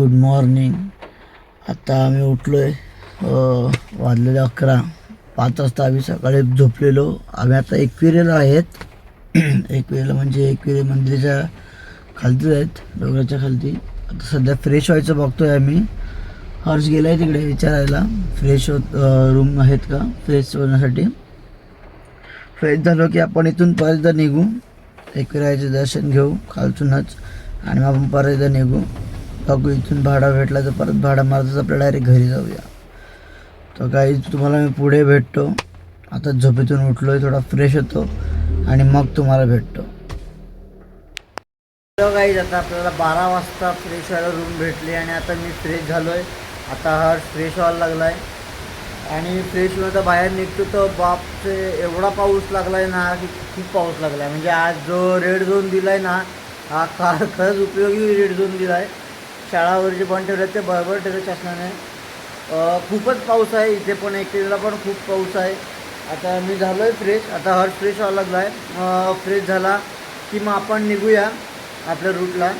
Good morning आता आम्ही उठलो आहे वाजलेले अकरा. पाच वाजता आम्ही सकाळी झोपलेलो. आम्ही आता एकविरेला आहेत. एकविरेला म्हणजे एकविरे मंदिराच्या खालतीच आहेत डोंगराच्या खालती. आता सध्या फ्रेश व्हायचं बघतोय आम्ही. हर्ष गेलाय तिकडे विचारायला. फ्रेश होत रूम आहेत का? फ्रेश होण्यासाठी. फ्रेश झालो की आपण इथून परत एकदा निघू एकविरायचे दर्शन घेऊ. खालतूनच आणि मग आपण परत एकदा निघू. बघू इथून भाडा भेटला तर परत भाडा मारतच आपल्या डायरेक्ट घरी जाऊया. तर काही तुम्हाला मी पुढे भेटतो. आता झोपेतून उठलो आहे थोडा फ्रेश होतो आणि मग तुम्हाला भेटतो. काही आता आपल्याला बारा वाजता फ्रेश व्हायला रूम भेटली आणि आता मी फ्रेश झालो आहे आता हर्ष फ्रेश व्हायला लागला आहे आणि फ्रेश होऊन आता बाहेर निघतो तर बापचे एवढा पाऊस लागला आहे ना की खूप पाऊस लागला आहे म्हणजे आज जो रेड झोन दिला आहे ना हा खा खरंच उपयोगी रेड झोन दिला आहे शाळावर जे पण ठेवले ते बरोबर ठेवले शासनाने. खूपच पाऊस आहे. इथे पण एकटेला पण खूप पाऊस आहे. आता मी झालो आहे फ्रेश. आता हर फ्रेश व्हायला लागला आहे फ्रेश झाला की मग आपण निघूया आपल्या रूटला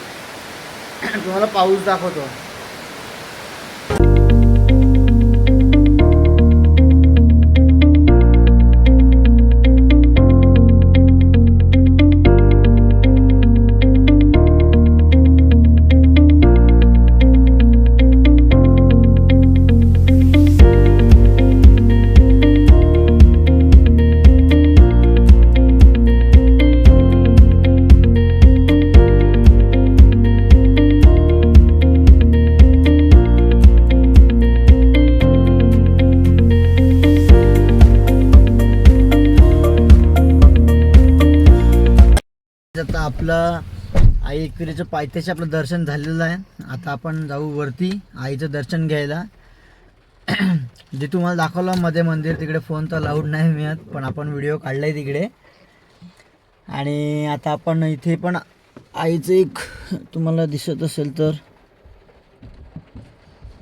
तुम्हाला पाऊस दाखवतो. आता आपलं आई एकविरीचं पायथ्याशी आपलं दर्शन झालेलं आहे. आता आपण जाऊ वरती आईचं दर्शन घ्यायला. जे तुम्हाला दाखवलं मध्ये मंदिर तिकडे फोन तर लाऊड नाही मिळत पण आपण व्हिडिओ काढलाय तिकडे. आणि आता आपण इथे पण आईचं एक तुम्हाला दिसत असेल तर.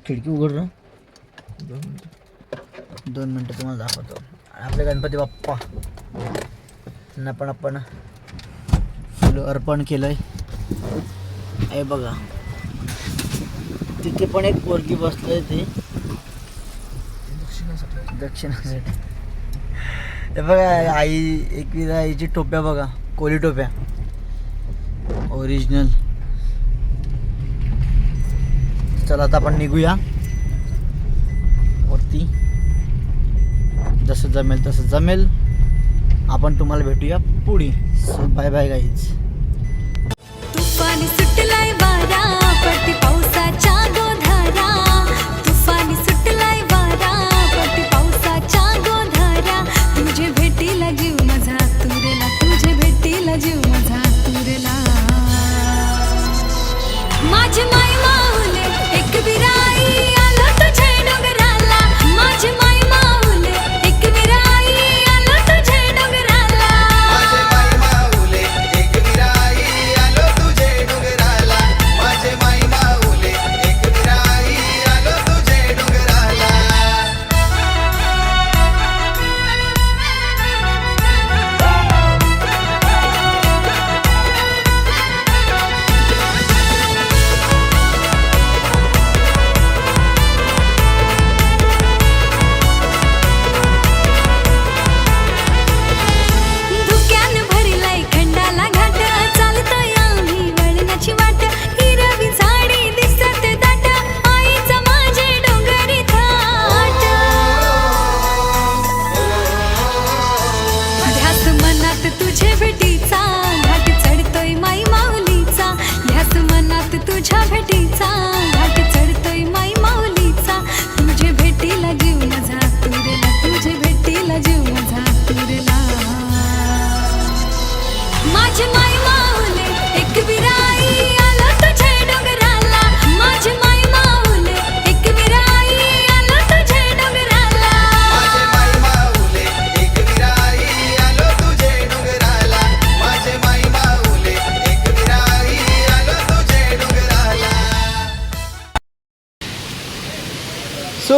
खिडकी उघड दोन मिनटं. तुम्हाला दाखवतो. आपले गणपती बाप्पा. पण आपण फुलं अर्पण केलंय. आहे बघा. तिथे पण एक पोरगी बसलंय ते. दक्षिणासाठी. हे बघा आई एकविरा आईची टोप्या बघा कोली टोप्या. ओरिजिनल चला आता आपण निघूया. वरती. जसं जमेल तसं जमेल. आपण तुम्हाला भेटूया पुढे. सो बाय बाय गाईज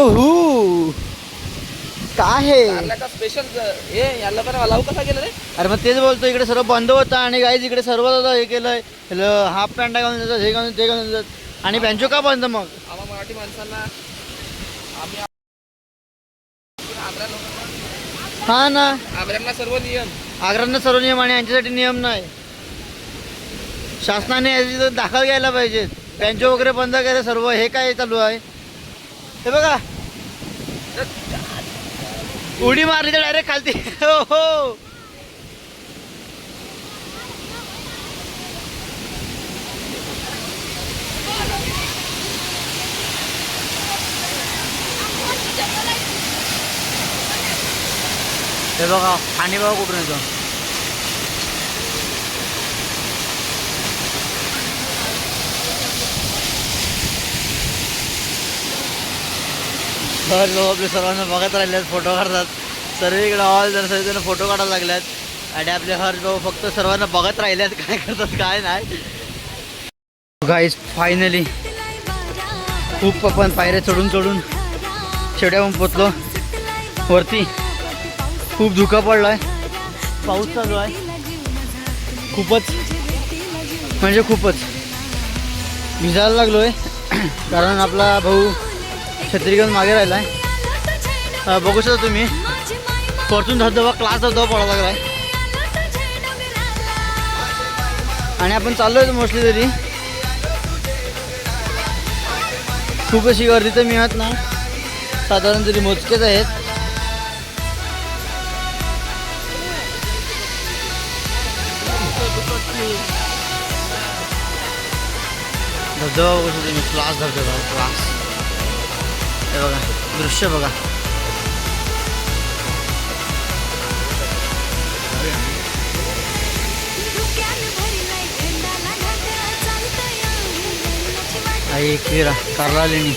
हू? काय आहे स्पेशल हे याला लावू कसा गेलं रे? अरे मग तेच बोलतो इकडे सर्व बंद होतं आणि गाईज इकडे सर्व हे केलंय. हाफ पॅन्ट घालून जातात हे घालून ते घालून जातात आणि बँजो का बंद मग? आम्हा मराठी माणसांना आम्ही हा ना. आग्र्यांना सर्व नियम. आग्रांना सर्व नियम आणि यांच्यासाठी नियम नाही. शासनाने याची दाखल घ्यायला पाहिजे बँजो वगैरे बंद करे सर्व हे काय चालू आहे? हे बघा. उडी मारली तर डायरेक्ट खालती. हो हो. हे बघा आणि बघा कुठून येतो. तर लोक आपले सर्वांना बघत राहिले आहेत फोटो काढतात. सर्वीकडे ऑल जण सर्वजण फोटो काढायला लागल्यात. आणि आपले हर्ष भाऊ फक्त सर्वांना बघत राहिले आहेत काय करतात काय नाही. गाईस फायनली खूप आपण पायऱ्या चढून चढून शेवट्याहून पोचलो. वरती खूप धुका पडलाय. पाऊस चालू आहे. खूपच. म्हणजे खूपच. भिजायला लागलोय. कारण आपला भाऊ छत्री घेऊन मागे राहिला आहे बघू शकता तुम्ही. परतून धबधबा क्लास धबधबा पडायला लागलाय. आणि आपण चाललोय मोस्टली तरी. खूप अशी गर्दी तर मिळत नाही. साधारण तरी मोजकेच आहेत. धबधबा बघू शकतो तुम्ही क्लास धबधबा क्लास हे बघा दृश्य बघा. आई किरा कारला लेणी.